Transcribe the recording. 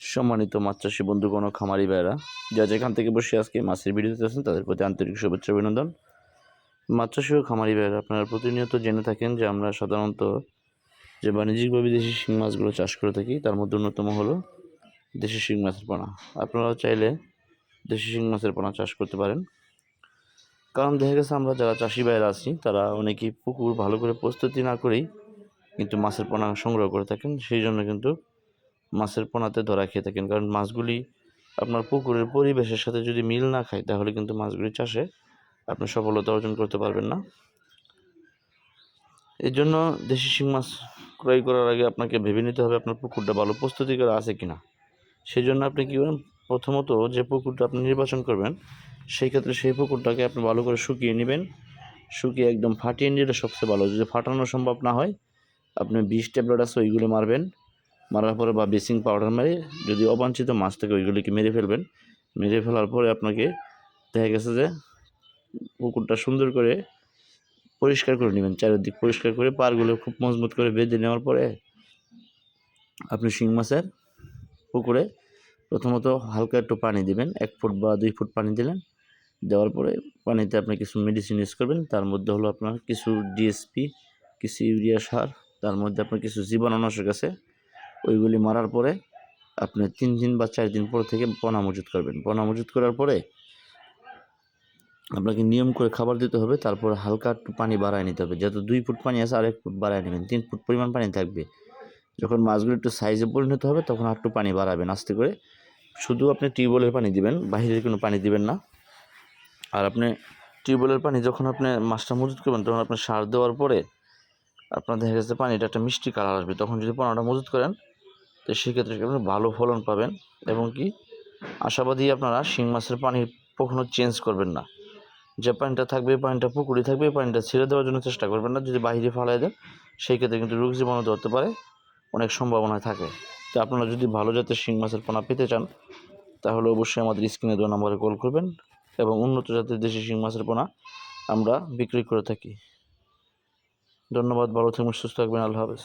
সম্মানিত মাছ চাষি বন্ধুগণ খামারি ভাইরা যা যেখান থেকে বসে আজকে মাছের ভিডিও দিতেছেন তাদের প্রতি আন্তরিক শুভেচ্ছা অভিনন্দন। মাছ চাষি ও খামারি ভাইরা আপনারা প্রতিনিয়ত জেনে থাকেন যে আমরা সাধারণত যে বাণিজ্যিকভাবে দেশি শিং মাছগুলো চাষ করে থাকি, তার মধ্যে অন্যতম হলো দেশি শিং মাছের পোনা। আপনারা চাইলে দেশি শিং মাছের পোনা চাষ করতে পারেন। কারণ দেখা গেছে আমরা যারা চাষি ভাইরা আছি, তারা অনেকেই পুকুর ভালো করে প্রস্তুতি না করেই কিন্তু মাছের পোনা সংগ্রহ করে থাকেন, সেই জন্য কিন্তু মাছের পোনাতে ধরা খেয়ে থাকেন। কারণ মাছগুলি আপনার পুকুরের পরিবেশের সাথে যদি মিল না খায়, তাহলে কিন্তু মাছগুলি চাষে আপনি সফলতা অর্জন করতে পারবেন না। এর জন্য দেশি শিং মাছ ক্রয় করার আগে আপনাকে ভেবে নিতে হবে আপনার পুকুরটা ভালো প্রস্তুতি করা আছে কি না সেই জন্য আপনি কী করেন? প্রথমত যে পুকুরটা আপনি নির্বাচন করবেন, সেই ক্ষেত্রে সেই পুকুরটাকে আপনি ভালো করে শুকিয়ে নেবেন। শুকিয়ে একদম ফাটিয়ে নিলে সবচেয়ে ভালো। যদি ফাটানো সম্ভব না হয়, আপনি বিষ ট্যাবলেট আছে, ওইগুলি মারবেন। মারার পরে বা বেসিং পাউডার মেরে, যদি অবাঞ্ছিত মাছ থাকে ওইগুলিকে মেরে ফেলবেন। মেরে ফেলার পরে আপনাকে দেখা গেছে যে পুকুরটা সুন্দর করে পরিষ্কার করে নেবেন, চারিদিক পরিষ্কার করে পারগুলো খুব মজবুত করে বেঁধে নেওয়ার পরে আপনি শিং মাছের পুকুরে প্রথমত হালকা একটু পানি দিবেন, এক ফুট বা দুই ফুট পানি দিলেন। দেওয়ার পরে পানিতে আপনি কিছু মেডিসিন ইউজ করবেন, তার মধ্যে হলো আপনার কিছু ডিএসপি কিছু ইউরিয়া সার, তার মধ্যে আপনার কিছু জীবাণুনাশক আছে। ওইগুলি মারার পরে আপনি তিন দিন বা চার দিন পর থেকে পোনা মজুত করবেন। পোনা মজুত করার পরে আপনাকে নিয়ম করে খাবার দিতে হবে, তারপর হালকা একটু পানি বাড়ায় নিতে হবে। যেহেতু দুই ফুট পানি আছে আর এক ফুট বাড়ায় নেবেন। তিন ফুট পরিমাণ পানি থাকবে। যখন মাছগুলো একটু সাইজে পরিণত হবে, তখন আর একটু পানি বাড়াবেন আস্তে করে। শুধু আপনি টিউবওয়েলের পানি দিবেন বাইরের কোনো পানি দিবেন না। আর আপনি টিউবওয়েলের পানি যখন আপনি মাছটা মজুত করবেন, তখন আপনি সার দেওয়ার পরে আপনার দেখা গেছে পানিটা একটা মিষ্টি কালার আসবে। তখন যদি পোনাটা মজুত করেন তো সেক্ষেত্রে আপনি ভালো ফলন পাবেন এবং কি আশাবাদী আপনারা শিং মাছের পানি কখনো চেঞ্জ করবেন না। যে পানিটা থাকবে পানিটা পুকুরে থাকবে পানিটা ছেড়ে দেওয়ার জন্য চেষ্টা করবেন না। যদি বাইরে ফালাই দেন, সেই ক্ষেত্রে কিন্তু রোগ জীবাণু ধরতে পারে, অনেক সম্ভাবনা থাকে। তো আপনারা যদি ভালো জাতের শিং মাছের পোনা পেতে চান, তাহলে অবশ্যই আমাদের স্ক্রিনে দেওয়া নম্বরে কল করবেন এবং উন্নত জাতের দেশি শিং মাছের পোনা আমরা বিক্রি করে থাকি। ধন্যবাদ, ভালো থাকবেন, সুস্থ থাকবেন, আল্লাহ হাফেজ।